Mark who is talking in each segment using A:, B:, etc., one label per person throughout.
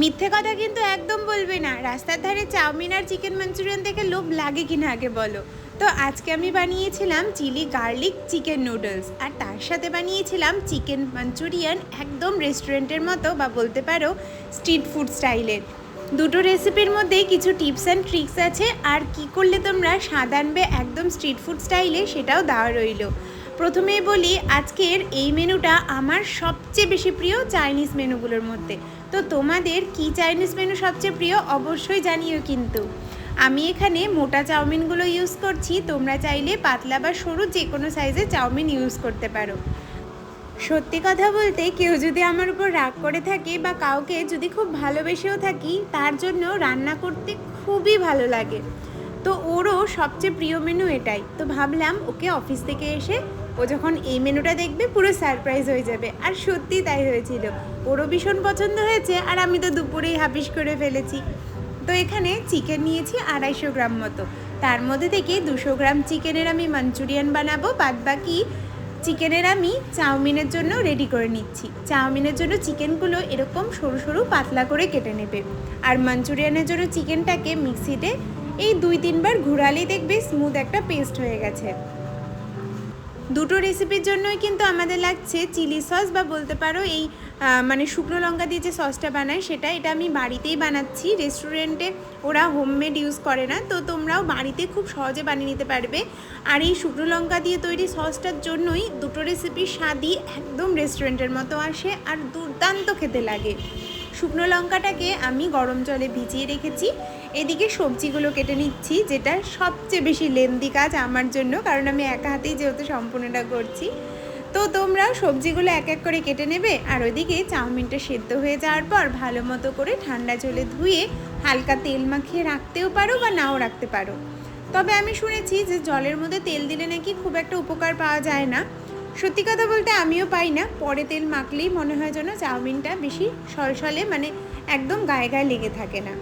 A: মিথ্যে কথা কিন্তু একদম বলবে না। রাস্তার ধারে চাউমিন আর চিকেন মাঞ্চুরিয়ান দেখে লোভ লাগে কিনা আগে বলো। তো আজকে আমি বানিয়েছিলাম চিলি গার্লিক চিকেন নুডলস আর তার সাথে বানিয়েছিলাম চিকেন মাঞ্চুরিয়ান একদম রেস্টুরেন্টের মতো বা বলতে পারো স্ট্রিট ফুড স্টাইলের। দুটো রেসিপির মধ্যে কিছু টিপস অ্যান্ড ট্রিক্স আছে আর কি করলে তোমরা স্বাদ আনবে একদম স্ট্রিট ফুড স্টাইলে সেটাও দেওয়া রইল। প্রথমেই বলি, আজকের এই মেনুটা আমার সবচেয়ে বেশি প্রিয় চাইনিজ মেনুগুলোর মধ্যে। তো তোমাদের কি চাইনিজ মেনু সবচেয়ে প্রিয় অবশ্যই জানিও কিন্তু। আমি এখানে মোটা চাউমিনগুলো ইউজ করছি, তোমরা চাইলে পাতলা বা সরু যে কোনো সাইজে চাউমিন ইউজ করতে পারো। সত্যি কথা বলতে কেউ যদি আমার উপর রাগ করে থাকে বা কাউকে যদি খুব ভালোবেসেও থাকি, তার জন্য রান্না করতে খুবই ভালো লাগে। তো ওরও সবচেয়ে প্রিয় মেনু এটাই। তো ভাবলাম ওকে অফিস থেকে এসে ও যখন এই মেনুটা দেখবে, পুরো সারপ্রাইজ হয়ে যাবে। আর সত্যি তাই হয়েছিল। ওরও ভীষণ পছন্দ হয়েছে আর আমি তো দুপুরেই হাপিস করে ফেলেছি। তো এখানে চিকেন নিয়েছি আড়াইশো গ্রাম মতো। তার মধ্যে থেকে দুশো গ্রাম চিকেনের আমি মাঞ্চুরিয়ান বানাবো। বাদ বাকি চিকেনের আমি চাউমিনের জন্য রেডি করে নিচ্ছি। চাউমিনের জন্য চিকেনগুলো এরকম সরু সরু পাতলা করে কেটে নেবে। আর মাঞ্চুরিয়ানের জন্য চিকেনটাকে মিক্সিতে এই দুই তিনবার ঘুরালেই দেখবে স্মুথ একটা পেস্ট হয়ে গেছে। দুটো রেসিপির জন্যই কিন্তু আমাদের লাগছে চিলি সস বা বলতে পারো এই মানে শুকনো লঙ্কা দিয়ে যে সসটা বানায় সেটা, এটা আমি বাড়িতেই বানাচ্ছি। রেস্টুরেন্টে ওরা হোমমেড ইউজ করে না, তো তোমরাও বাড়িতে খুব সহজে বানিয়ে নিতে পারবে। আর এই শুকনো লঙ্কা দিয়ে তৈরি সসটার জন্যই দুটো রেসিপির স্বাদই একদম রেস্টুরেন্টের মতো আসে আর দুর্দান্ত খেতে লাগে। শুকনো লঙ্কাটাকে আমি গরম জলে ভিজিয়ে রেখেছি। এদিকে সবজিগুলো কেটে নিচ্ছি, যেটা সবচেয়ে বেশি লেন্দি কাজ আমার জন্য, কারণ আমি একা হাতেই যেহেতু সম্পূর্ণটা করছি। তো তোমরা সবজিগুলো এক এক করে কেটে নেবে, আর ওইদিকে চাউমিনটা সেদ্ধ হয়ে যাওয়ার পর ভালো মতো করে ঠান্ডা জলে ধুয়ে হালকা তেল মাখিয়ে রাখতেও পারো বা নাও রাখতে পারো। তবে আমি শুনেছি যে জলের মধ্যে তেল দিলে নাকি খুব একটা উপকার পাওয়া যায় না। সত্যি কথা বলতে আমিও পাই না, পরে তেল মাখলেই মনে হয় যেন চাউমিনটা বেশি সলসলে মানে একদম গায়ে গায়ে লেগে থাকে না।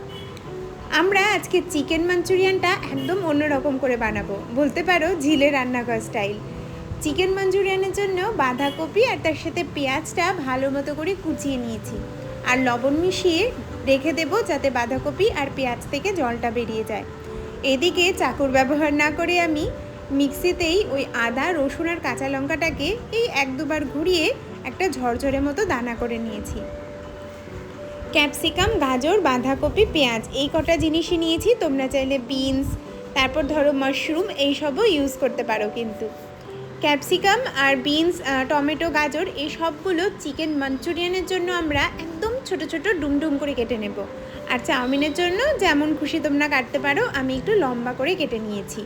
A: আমরা আজকে চিকেন মাঞ্চুরিয়ানটা একদম অন্যরকম করে বানাবো। বলতে পারো ঝিলে রান্নাঘর স্টাইল। চিকেন মাঞ্চুরিয়ানের জন্য বাঁধাকপি আর তার সাথে পেঁয়াজটা ভালো মতো করে কুচিয়ে নিয়েছি। আর লবণ মিশিয়ে রেখে দেবো যাতে বাঁধাকপি আর পেঁয়াজ থেকে জলটা বেরিয়ে যায়। এদিকে চাকুর ব্যবহার না করে আমি মিক্সিতেই ওই আদা, রসুন আর কাঁচা লঙ্কাটাকে এই এক দুবার ঘুরিয়ে একটা ঝরঝরে মতো দানা করে নিয়েছি। ক্যাপসিকাম, গাজর, বাঁধাকপি, পেঁয়াজ, এই কটা জিনিসই নিয়েছি। তোমরা চাইলে বিনস, তারপর ধরো মাশরুম, এইসবও ইউজ করতে পারো কিন্তু। ক্যাপসিকাম আর বিনস টমেটো, গাজর, এই সবগুলো চিকেন মাঞ্চুরিয়ানের জন্য আমরা একদম ছোট ছোট ডুমডুম করে কেটে নেব। আর চাউমিনের জন্য যেমন খুশি তোমরা কাটতে পারো, আমি একটু লম্বা করে কেটে নিয়েছি।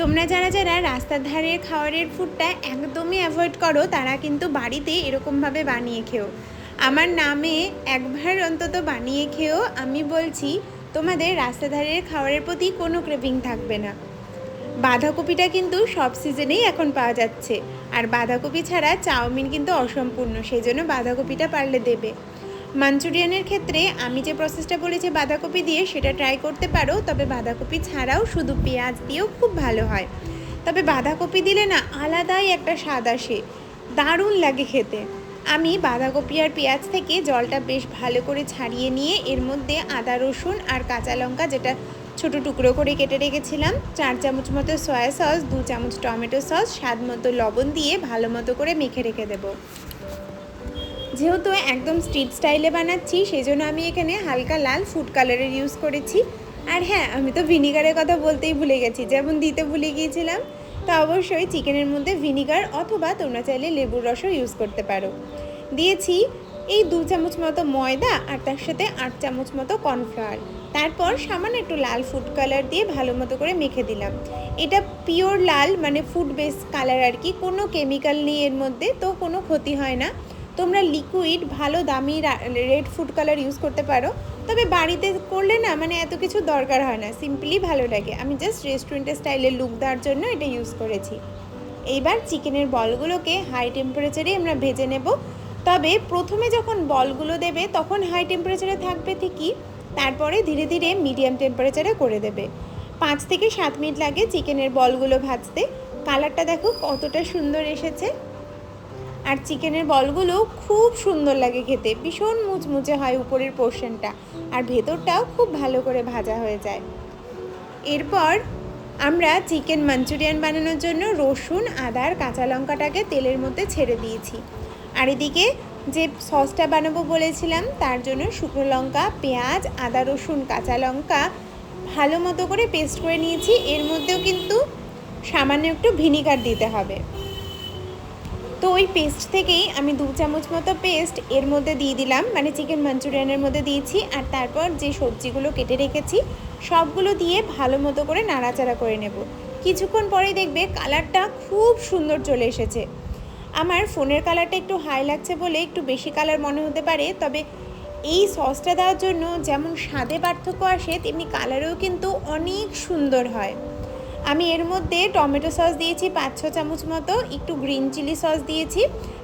A: তোমরা যারা যারা রাস্তার ধারের খাওয়ারের ফুডটা একদমই অ্যাভয়েড করো, তারা কিন্তু বাড়িতে এরকমভাবে বানিয়ে খেও। আমার নামে একবার অন্তত বানিয়ে খেও আমি বলছি, তোমাদের রাস্তাধারের খাবারের প্রতি কোনো ক্রেভিং থাকবে না। বাঁধাকপিটা কিন্তু সব সিজনেই এখন পাওয়া যাচ্ছে। আর বাঁধাকপি ছাড়া চাউমিন কিন্তু অসম্পূর্ণ সেই জন্য বাঁধাকপিটা পারলে দেবে। মাঞ্চুরিয়ানের ক্ষেত্রে আমি যে প্রসেসটা বলেছি বাঁধাকপি দিয়ে, সেটা ট্রাই করতে পারো, তবে বাঁধাকপি ছাড়াও শুধু পেঁয়াজ দিয়েও খুব ভালো হয়। তবে বাঁধাকপি দিলে না আলাদাই একটা স্বাদ আসে। দারুণ লাগে খেতে। আমি বাঁধাকপি আর পেঁয়াজ থেকে জলটা বেশ ভালো করে ছাড়িয়ে নিয়ে এর মধ্যে আদা, রসুন আর কাঁচা লঙ্কা যেটা ছোট টুকরো করে কেটে রেখেছিলাম, চার চামচ মতো সয়া সস, দু চামচ টমেটো সস, স্বাদ মতো লবণ দিয়ে ভালো মতো করে মেখে রেখে দেবো। যেহেতু একদম স্ট্রিট স্টাইলে বানাচ্ছি সেই জন্য আমি এখানে হালকা লাল ফুড কালারের ইউজ করেছি। আর হ্যাঁ আমি তো ভিনিগারের কথা বলতেই ভুলে গেছি, যেমন দিতে ভুলে গিয়েছিলাম। তা অবশ্যই চিকেনের মধ্যে ভিনিগার অথবা তোমরা চাইলে লেবুর রসও ইউজ করতে পারো। দিয়েছি এই দু চামচ মতো ময়দা আর তার সাথে আট চামচ মতো কর্নফ্লাওয়ার। তারপর সামান্য একটু লাল ফুড কালার দিয়ে ভালো মতো করে মেখে দিলাম। এটা পিওর লাল মানে ফুড বেস কালার আর কি, কোনো কেমিক্যাল নেই এর মধ্যে, তো কোনো ক্ষতি হয় না। তোমরা লিকুইড ভালো দামি রেড ফুড কালার ইউজ করতে পারো। তবে বাড়িতে করলে না মানে এত কিছু দরকার হয় না সিম্পলি ভালো লাগে। আমি জাস্ট রেস্টুরেন্টের স্টাইলে লুক দেওয়ার জন্য এটা ইউজ করেছি। এইবার চিকেনের বলগুলোকে হাই টেম্পারেচারে আমরা ভেজে নেব। তবে প্রথমে যখন বলগুলো দেবে, তখন হাই টেম্পারেচারে থাকবে ঠিকই, তারপরে ধীরে ধীরে মিডিয়াম টেম্পারেচারে করে দেবে। পাঁচ থেকে সাত মিনিট লাগে চিকেনের বলগুলো ভাজতে। কালারটা দেখো কতটা সুন্দর এসেছে। আর চিকেনের বলগুলো খুব সুন্দর লাগে খেতে। ভীষণ মুচমুচে হয় উপরের পোর্শনটা আর ভেতরটাও খুব ভালো করে ভাজা হয়ে যায়। এরপর আমরা চিকেন মাঞ্চুরিয়ান বানানোর জন্য রসুন আদার কাঁচা লঙ্কাটাকে তেলের মধ্যে ছেড়ে দিয়েছি। আর এদিকে যে সসটা বানাবো বলেছিলাম, তার জন্য শুকনো লঙ্কা, পেঁয়াজ, আদা, রসুন, কাঁচা লঙ্কা ভালো মতো করে পেস্ট করে নিয়েছি। এর মধ্যেও কিন্তু সামান্য একটু ভিনিগার দিতে হবে। তো ওই পেস্ট থেকেই আমি দু চামচ মতো পেস্ট এর মধ্যে দিয়ে দিলাম মানে চিকেন মাঞ্চুরিয়ানের মধ্যে দিয়েছি। আর তারপর যে সবজিগুলো কেটে রেখেছি, সবগুলো দিয়ে ভালো মতো করে নাড়াচাড়া করে নেব। কিছুক্ষণ পরেই দেখবে কালারটা খুব সুন্দর চলে এসেছে। আমার ফোনের কালারটা একটু হাই লাগছে বলে একটু বেশি কালার মনে হতে পারে, তবে এই সসটা দেওয়ার জন্য যেমন স্বাদে পার্থক্য আসে, তেমনি কালারেও কিন্তু অনেক সুন্দর হয়। আমি এর মধ্যে টমেটো সস দিয়েছি পাঁচ ছ চামচ মতো, একটু গ্রিন চিলি সস দিয়েছি,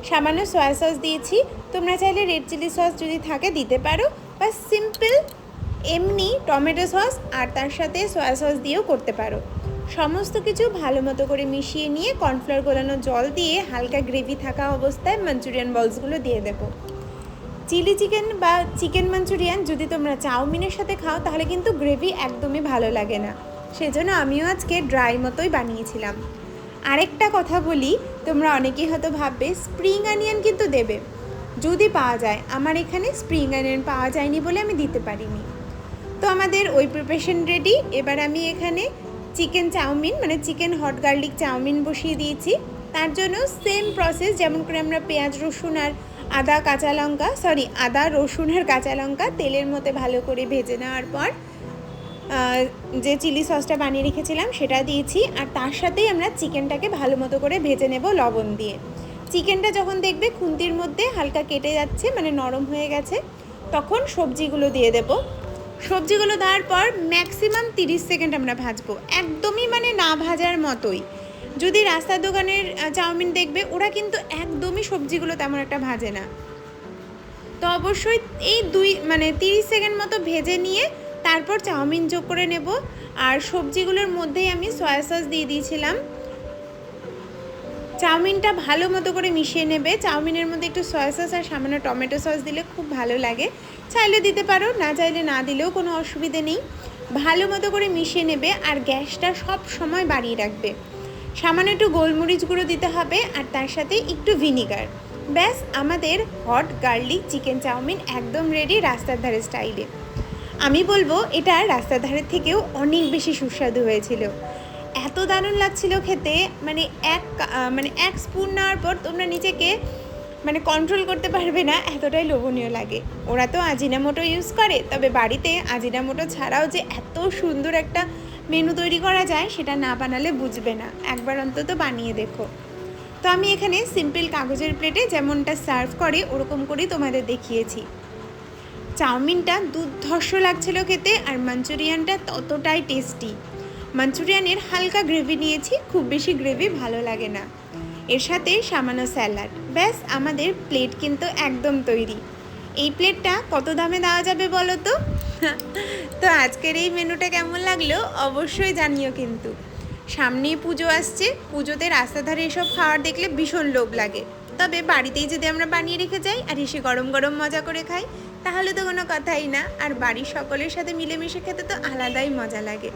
A: সামান্য সয়া সস দিয়েছি। তোমরা চাইলে রেড চিলি সস যদি থাকে দিতে পারো, বা সিম্পল এমনি টমেটো সস আর তার সাথে সয়া সস দিয়েও করতে পারো। সমস্ত কিছু ভালো মতো করে মিশিয়ে নিয়ে কর্নফ্লাওয়ার গোলানো জল দিয়ে হালকা গ্রেভি থাকা অবস্থায় মাঞ্চুরিয়ান বলসগুলো দিয়ে দেবো। চিলি চিকেন বা চিকেন মাঞ্চুরিয়ান যদি তোমরা চাউমিনের সাথে খাও, তাহলে কিন্তু গ্রেভি একদমই ভালো লাগে না। সেজন্য আমিও আজকে ড্রাই মতোই বানিয়েছিলাম। আরেকটা কথা বলি, তোমরা অনেকেই হয়তো ভাববে স্প্রিং অনিয়ন কিন্তু দেবে। যদি পাওয়া যায়, আমার এখানে স্প্রিং অনিয়ন পাওয়া যায়নি বলে আমি দিতে পারিনি। তো আমাদের ওই প্রিপারেশন রেডি এবার আমি এখানে চিকেন চাউমিন মানে chicken hot garlic chow mein বসিয়ে দিয়েছি। তার জন্য সেম প্রসেস যেমন করে আমরা পেঁয়াজ, রসুন আর আদা, কাঁচা লঙ্কা সরি আদা, রসুন আর কাঁচা লঙ্কা তেলের মধ্যে ভালো করে ভেজে নেওয়ার পর যে চিলি সসটা বানিয়ে রেখেছিলাম সেটা দিয়েছি, আর তার সাথেই আমরা চিকেনটাকে ভালো মতো করে ভেজে নেব লবণ দিয়ে। চিকেনটা যখন দেখবে খুন্তির মধ্যে হালকা কেটে যাচ্ছে মানে নরম হয়ে গেছে, তখন সবজিগুলো দিয়ে দেব। সবজিগুলো দেওয়ার পর ম্যাক্সিমাম তিরিশ সেকেন্ড আমরা ভাজবো, একদমই মানে না ভাজার মতোই। যদি রাস্তার দোকানের চাউমিন দেখবে, ওরা কিন্তু একদমই সবজিগুলো তেমন একটা ভাজে না। তো অবশ্যই এই দুই মানে তিরিশ সেকেন্ড মতো ভেজে নিয়ে তারপর চাউমিন যোগ করে নেব। আর সবজিগুলোর মধ্যেই আমি সয়া সস দিয়ে দিয়েছিলাম। চাউমিনটা ভালো মতো করে মিশিয়ে নেবে। চাউমিনের মধ্যে একটু সয়া সস আর সামান্য টমেটো সস দিলে খুব ভালো লাগে। চাইলে দিতে পারো, না চাইলে না দিলেও কোনো অসুবিধে নেই। ভালো মতো করে মিশিয়ে নেবে আর গ্যাসটা সব সময় বাড়িয়ে রাখবে। সামান্য একটু গোলমরিচ গুঁড়ো দিতে হবে আর তার সাথে একটু ভিনিগার। ব্যাস, আমাদের hot garlic chicken chow mein একদম রেডি রাস্তার ধারে স্টাইলে। আমি বলব, এটা রাস্তার ধারের থেকেও অনেক বেশি সুস্বাদু হয়েছিল। এত দারুণ লাগছিল খেতে মানে এক মানে এক স্পুন নেওয়ার পর তোমরা নিজেকে মানে কন্ট্রোল করতে পারবে না, এতটাই লোভনীয় লাগে। ওরা তো আজিনামোটো ইউজ করে, তবে বাড়িতে আজিনামোটো ছাড়াও যে এত সুন্দর একটা মেনু তৈরি করা যায়, সেটা না বানালে বুঝবে না। একবার অন্তত বানিয়ে দেখো। তো আমি এখানে সিম্পল কাগজের প্লেটে যেমনটা সার্ভ করে, ওরকম করেই তোমাদের দেখিয়েছি। চাউমিনটা দুর্ধর্ষ লাগছিল খেতে আর মাঞ্চুরিয়ানটা ততটাই টেস্টি। মাঞ্চুরিয়ানের হালকা গ্রেভি নিয়েছি, খুব বেশি গ্রেভি ভালো লাগে না। এর সাথে সামান্য স্যালাড। ব্যাস, আমাদের প্লেট কিন্তু একদম তৈরি। এই প্লেটটা কত দামে দেওয়া যাবে বলো তো? তো আজকের এই মেনুটা কেমন লাগল অবশ্যই জানিও কিন্তু। সামনেই পুজো আসছে। পুজোতে রাস্তাধারে এসব খাওয়ার দেখলে ভীষণ লোভ লাগে। তবে বাড়িতেই যদি আমরা বানিয়ে রেখে যাই আর এসে গরম গরম মজা করে খাই, তাহলে তো কোনো কথাই না। আর বাড়ির সকলের সাথে মিলেমিশে খেতে তো আলাদাই মজা লাগে।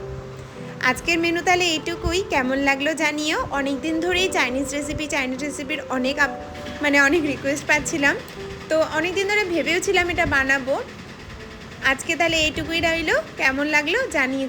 A: আজকের মেনু তাহলে এইটুকুই। কেমন লাগল জানিও। অনেক দিন ধরেই চাইনিজ রেসিপি চাইনিজ রেসিপির অনেক মানে অনেক রিকোয়েস্ট পাচ্ছিলাম। তো অনেক দিন ধরে ভেবেওছিলাম এটা বানাবো। আজকে তাহলে এইটুকুই রইল। কেমন লাগল জানিয়ে